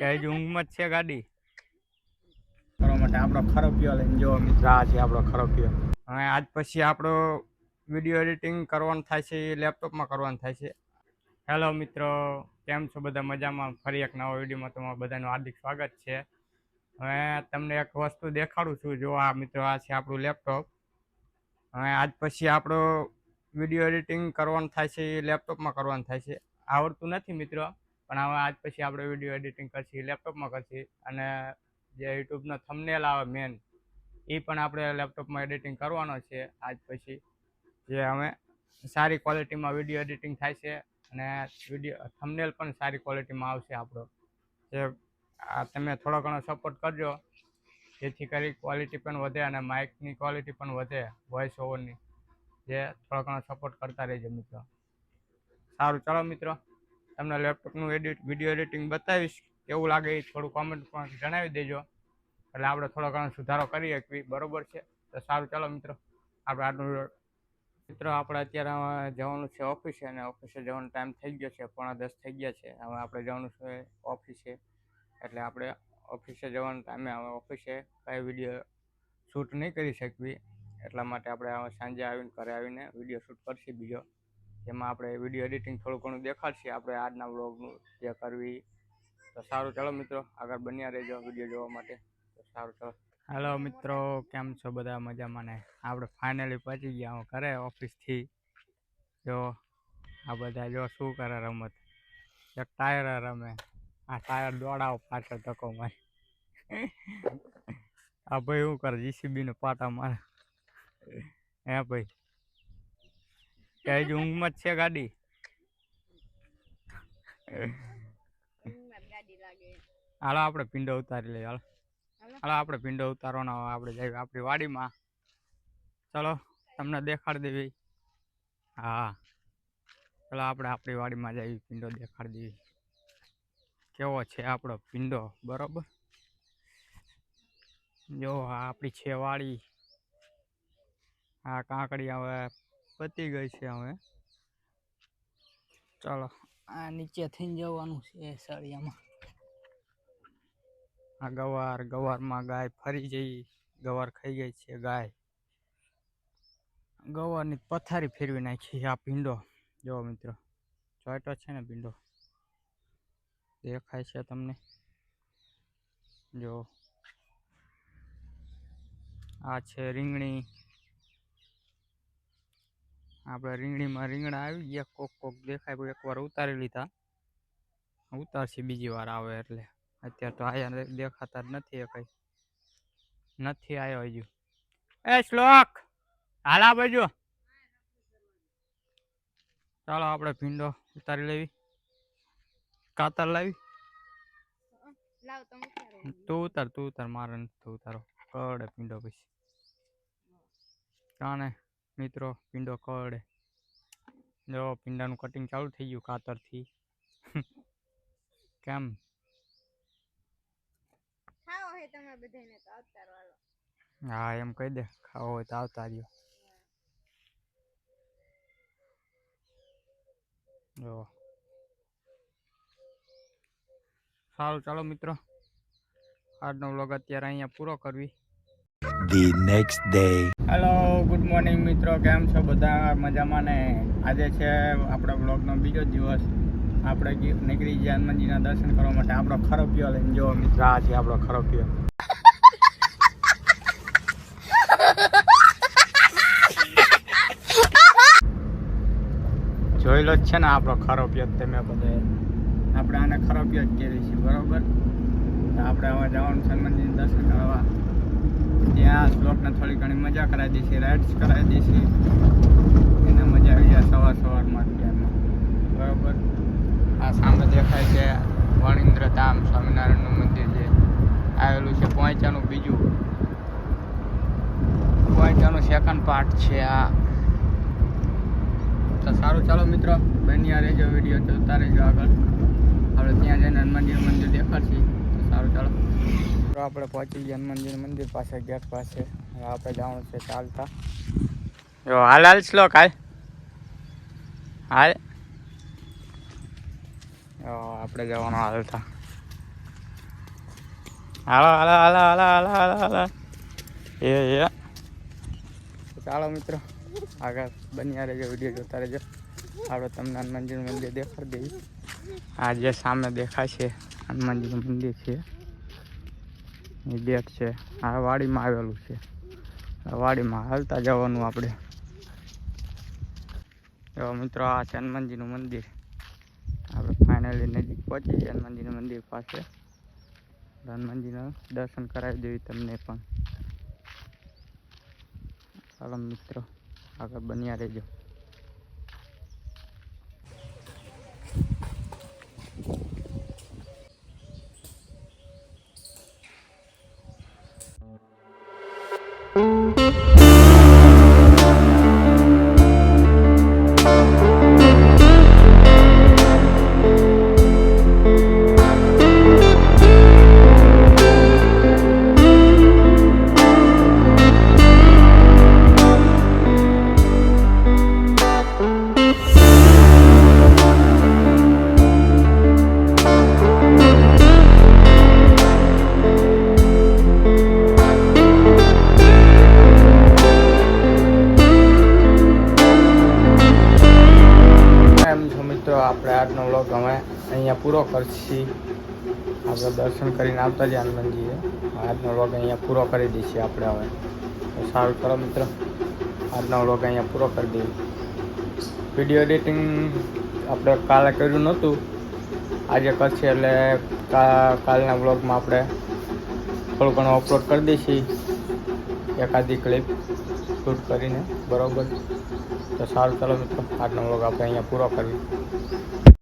કે હજી ઊંઘમાં જ છે ગાડી. કરવા માટે આપણો ખરોપિયો લઈને જો મિત્ર આ છે આપણો ખરોપિયો. હવે આજ પછી આપણો વીડિયો એડિટિંગ કરવાનું થાય છે એ લેપટોપમાં કરવાનું થાય છે. હેલો મિત્રો કેમ છો બધા? મજામાં? ફરી એક નવા વિડીયોમાં તમારું બધાનું હાર્દિક સ્વાગત છે. હવે તમને એક વસ્તુ દેખાડું છું. જો આ મિત્રો આ છે આપણું લેપટોપ. હવે આજ પછી આપણો વીડિયો એડિટિંગ કરવાનું થાય છે એ લેપટોપમાં કરવાનું થાય છે. આવડતું નથી મિત્રો. પણ હવે આજ પછી આપણે વીડિયો એડિટિંગ કરશી લેપટોપમાં કરશી અને જે યુટ્યુબનો થંબનેલ આવે મેન એ પણ આપણે લેપટોપમાં એડિટિંગ કરવાનો છે આજ પછી. જે અમે સારી ક્વોલિટીમાં વીડિયો એડિટિંગ થાય છે અને વીડિયો થંબનેલ પણ સારી ક્વોલિટીમાં આવશે આપણો. જે તમે થોડો ઘણો સપોર્ટ કરજો, જેથી કરી ક્વોલિટી પણ વધે અને માઇકની ક્વોલિટી પણ વધે વોઇસ ઓવરની જે થોડો ઘણો સપોર્ટ કરતા રહેજો મિત્રો. સારું, ચાલો મિત્રો. તમને લેપટોપનું એડિટ વીડિયો એડિટિંગ બતાવીશ. કેવું લાગે એ થોડું કોમેન્ટમાં જણાવી દેજો. એટલે આપણે થોડો ઘણો સુધારો કરી શકીએ બરોબર છે. તો સારું, ચાલો મિત્રો. આપણે આજનું મિત્રો આપણે અત્યારે જવાનું છે ઓફિસે અને ઓફિસે જવાનો ટાઈમ થઈ ગયો છે. પોણા દસ થઈ ગયા છે. હવે આપણે જવાનું છે ઓફિસે એટલે આપણે ઓફિસે જવાનો ટાઈમે હવે ઓફિસે કાંઈ વીડિયો શૂટ નહીં કરી શકવી. એટલા માટે આપણે સાંજે આવીને ઘરે આવીને વીડિયો શૂટ કરશે બીજો. જેમાં આપણે વીડિયો એડિટિંગ થોડું ઘણું દેખાડશે. આપણે આજના બ્લોગનું જે કરવી. તો સારું, ચાલો મિત્રો, આગળ બન્યા રહેજો વીડિયો જોવા માટે. તો સારું, ચાલો. હેલો મિત્રો, કેમ છો બધા? મજામાં ને? આપણે ફાઇનલી પહોંચી ગયા હું ઘરે ઓફિસથી જો, આ બધા જો શું કરે રમત? એક ટાયર રમે. આ ટાયર દોડાવો પાછળ ધક્કો મારે. આ ભાઈ શું કરે? જીસીબીનો પાટા મારે. હે ભાઈ? કે હજી ઊંઘમાં જ છે ગાડી. હાલો આપણે પિંડો ઉતારી લઈએ હાલો. હાલો. આપણે પિંડો ઉતારવાનો આપણે જઈએ આપણી વાડીમાં. ચલો તમને દેખાડી દેવી. હા. ચલો આપણે આપણી વાડીમાં જઈએ પિંડો દેખાડી દેવી. કેવો છે આપણો પિંડો બરોબર? જો આ આપણી છે વાડી. આ કાંકડી હવે પતી ગઈ છે હવે. ચાલો, આ નીચે થઈને જવાનું છે સળિયામાં. આ ગવાર, ગવારમાં ગાય ફરી જઈ. ગવાર ખાઈ ગઈ છે ગાય. ગવારની પથારી ફેરવી નાખી આ ભીંડો. જો મિત્રો, ચોટો છે ને ભીંડો? દેખાય છે તમને? જો. આ છે રીંગણી. આપણે રીંગણીમાં રીંગણા આવી ગયા કોક કોક દેખાય એકવાર ઉતારી લીધા. ઉતારશે બીજી વાર આવે એટલે. અત્યારે તો આયા દેખાતા જ નથી કઈ. નથી આવ્યો હજુ. એ શ્લોક! હાલા બાજુ. ચાલો આપણે ભીંડો ઉતારી લેવી. કાતર લાવી. તું ઉતાર. તું ઉતાર મારે નથી ઉતારો કડે ભીંડો પછી. કાને? મિત્રો પીંડો કડે જો પીંડાનું કટિંગ ચાલુ થઈ ગયું કાતરથી કેમ? ખાઓ હે તમે બધાને તો અવતાર વાળો. હા એમ કહી દે ખાવો હોય તો આવતા રહ્યો. જો. સારું ચાલો મિત્રો. આજનો વ્લોગ અત્યારે અહીંયા પૂરો કરવી. The next day. Hello good morning મિત્રો, કેમ છો બધા? મજામાં ને? આજે છે આપણા બ્લોગનો બીજો દિવસ. આપણે નીકળી ગયા હનુમાનજીના દર્શન કરવા માટે. આપણો ખરો પીઓ લઈને જો મિત્ર, આ છે આપણો ખરોપિયો જોયેલો જ છે ને આપણો ખરો પીઓ તમે બધે. આપણે આને ખરોપિયો જ કહેવી છીએ, બરોબર? આપણે હવે જવાનું છે હનુમાનજીના દર્શન કરવા. ત્યાં સ્લોટને થોડી ઘણી મજા કરાવી દઈશી રાઇડ્સ કરાવી દઈશી એને મજા આવી જાય સવાર સવારમાં અત્યારમાં બરાબર? આ સામે દેખાય છે વણિન્દ્ર ધામ, સ્વામિનારાયણનું મંદિર છે આવેલું છે પોઈચાનું બીજું. પોઈચાનું સેકન્ડ પાર્ટ છે આ. તો સારું, ચાલો મિત્રો, બન્યા રહેજો વીડિયો જોતા રહેજો આગળ. આપણે ત્યાં જઈને હનુમાનજી મંદિર દેખાડશી. સારું, ચાલો. તો આપણે પહોંચી ગયા હનુમાનજી મંદિર પાસે ગેટ પાસે હવે આપણે જવાનું છે ચાલતા જો હાલ હાલ શ્લોક હાલ હાલ જો આપણે જવાનું હાલતા હાલો હાલો હાલો હાલો હાલો હાલો હાલો એ એ ચાલો મિત્રો આગળ બન્યા રહેજો વીડિયો જોતા રહેજો આપણે તમને હનુમાનજીનું મંદિર દેખાડી દઈએ આ જે સામે દેખાય છે હનુમાનજીનું મંદિર છે એ છે. આ વાડીમાં આવેલું છે. વાડીમાં હાલતા જવાનું આપણે. એવા મિત્રો, આ છે હનુમાનજીનું મંદિર. આપણે ફાઇનલી નજીક પહોંચી ગયા. હનુમાનજીનું મંદિર પાસે. હનુમાનજીનું દર્શન કરાવી દેવી તમને પણ. ચાલો મિત્રો, આગળ બન્યા રહેજો. આપણે આજનો વ્લોગ અમે અહીંયા પૂરો કરશી. આપણે દર્શન કરીને આવતા જ હનુમાનજીએ. આજનો વ્લોગ અહીંયા પૂરો કરી દઈશું આપણે હવે. સારું કરો મિત્ર. આજનો વ્લોગ અહીંયા પૂરો કરી દઈએ. વીડિયો એડિટિંગ આપણે કાલે કર્યું નહોતું. આજે કરશે એટલે કાલના વ્લોગમાં આપણે થોડું ઘણું અપલોડ કરી દઈશી. એકાદી ક્લિપ શૂટ કરીને, બરાબર? તો સારું, ચાલો મિત્રો, આજનો વ્લોગ આપણે અહીંયા પૂરો કરીએ.